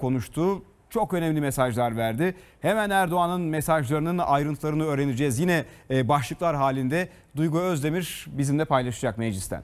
konuştu. Çok önemli mesajlar verdi. Hemen Erdoğan'ın mesajlarının ayrıntılarını öğreneceğiz. Yine e, başlıklar halinde Duygu Özdemir bizimle paylaşacak meclisten.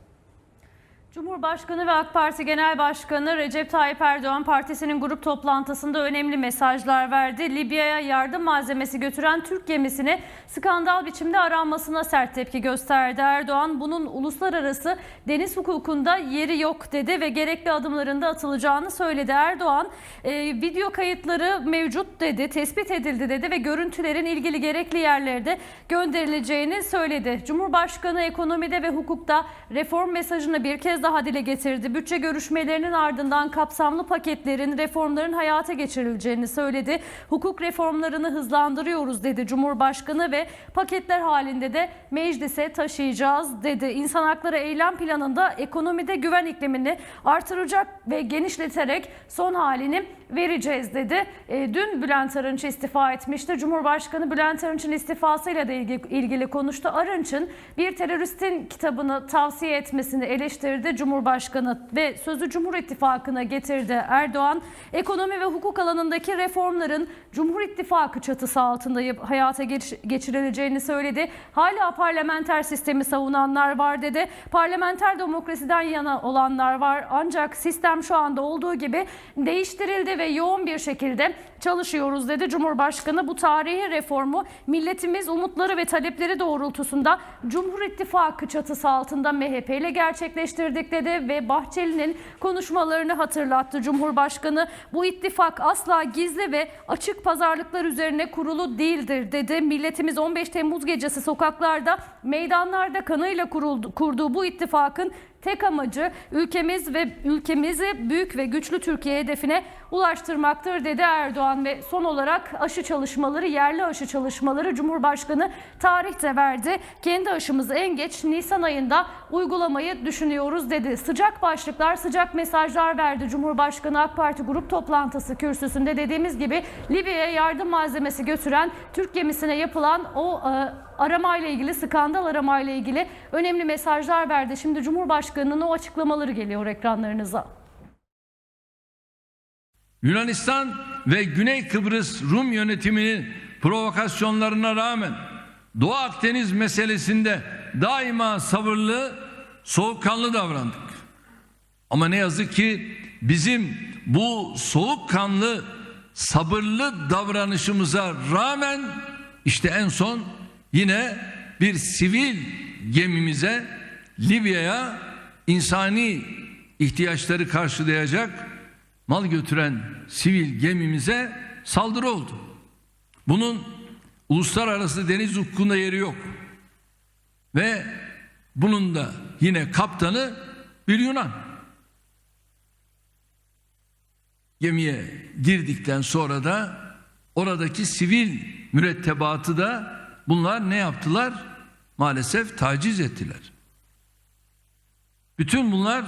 Cumhurbaşkanı ve AK Parti Genel Başkanı Recep Tayyip Erdoğan partisinin grup toplantısında önemli mesajlar verdi. Libya'ya yardım malzemesi götüren Türk gemisine skandal biçimde aranmasına sert tepki gösterdi. Erdoğan bunun uluslararası deniz hukukunda yeri yok dedi ve gerekli adımların da atılacağını söyledi. Erdoğan e, video kayıtları mevcut dedi, tespit edildi dedi ve görüntülerin ilgili gerekli yerlerde gönderileceğini söyledi. Cumhurbaşkanı ekonomide ve hukukta reform mesajını bir kez daha dile getirdi. Bütçe görüşmelerinin ardından kapsamlı paketlerin, reformların hayata geçirileceğini söyledi. Hukuk reformlarını hızlandırıyoruz dedi Cumhurbaşkanı ve paketler halinde de meclise taşıyacağız dedi. İnsan hakları eylem planında ekonomide güven iklimini artıracak ve genişleterek son halini vereceğiz dedi. E, dün Bülent Arınç istifa etmişti. Cumhurbaşkanı Bülent Arınç'ın istifasıyla da ilgili, konuştu. Arınç'ın bir teröristin kitabını tavsiye etmesini eleştirdi Cumhurbaşkanı ve sözü Cumhur İttifakı'na getirdi. Erdoğan ekonomi ve hukuk alanındaki reformların Cumhur İttifakı çatısı altında hayata geç- geçirileceğini söyledi. Hala parlamenter sistemi savunanlar var dedi. Parlamenter demokrasiden yana olanlar var. Ancak sistem şu anda olduğu gibi değiştirildi ve yoğun bir şekilde çalışıyoruz dedi Cumhurbaşkanı. Bu tarihi reformu milletimiz umutları ve talepleri doğrultusunda Cumhur İttifakı çatısı altında MHP ile gerçekleştirdik dedi ve Bahçeli'nin konuşmalarını hatırlattı Cumhurbaşkanı. Bu ittifak asla gizli ve açık pazarlıklar üzerine kurulu değildir dedi. Milletimiz 15 Temmuz gecesi sokaklarda, meydanlarda kanıyla kuruldu, kurduğu bu ittifakın tek amacı ülkemiz ve ülkemizi büyük ve güçlü Türkiye hedefine ulaştırmaktır dedi Erdoğan ve son olarak aşı çalışmaları, yerli aşı çalışmaları Cumhurbaşkanı tarihte verdi. Kendi aşımızı en geç Nisan ayında uygulamayı düşünüyoruz dedi. Sıcak başlıklar, sıcak mesajlar verdi Cumhurbaşkanı AK Parti grup toplantısı kürsüsünde dediğimiz gibi Libya'ya yardım malzemesi götüren Türk gemisine yapılan o e, aramayla ilgili, skandal aramayla ilgili önemli mesajlar verdi. Şimdi Cumhurbaşkanı'nın o açıklamaları geliyor ekranlarınıza. Yunanistan ve Güney Kıbrıs Rum yönetiminin provokasyonlarına rağmen Doğu Akdeniz meselesinde daima sabırlı, soğukkanlı davrandık. Ama ne yazık ki bizim bu soğukkanlı, sabırlı davranışımıza rağmen işte en son yine bir sivil gemimize Libya'ya insani ihtiyaçları karşılayacak mal götüren sivil gemimize saldırı oldu. Bunun uluslararası deniz hukukunda yeri yok. Ve bunun da yine kaptanı bir Yunan. Gemiye girdikten sonra da oradaki sivil mürettebatı da bunlar ne yaptılar? Maalesef taciz ettiler. Bütün bunlar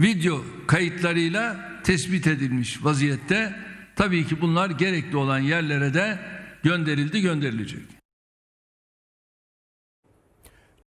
video kayıtlarıyla tespit edilmiş vaziyette. Tabii ki bunlar gerekli olan yerlere de gönderildi, gönderilecek.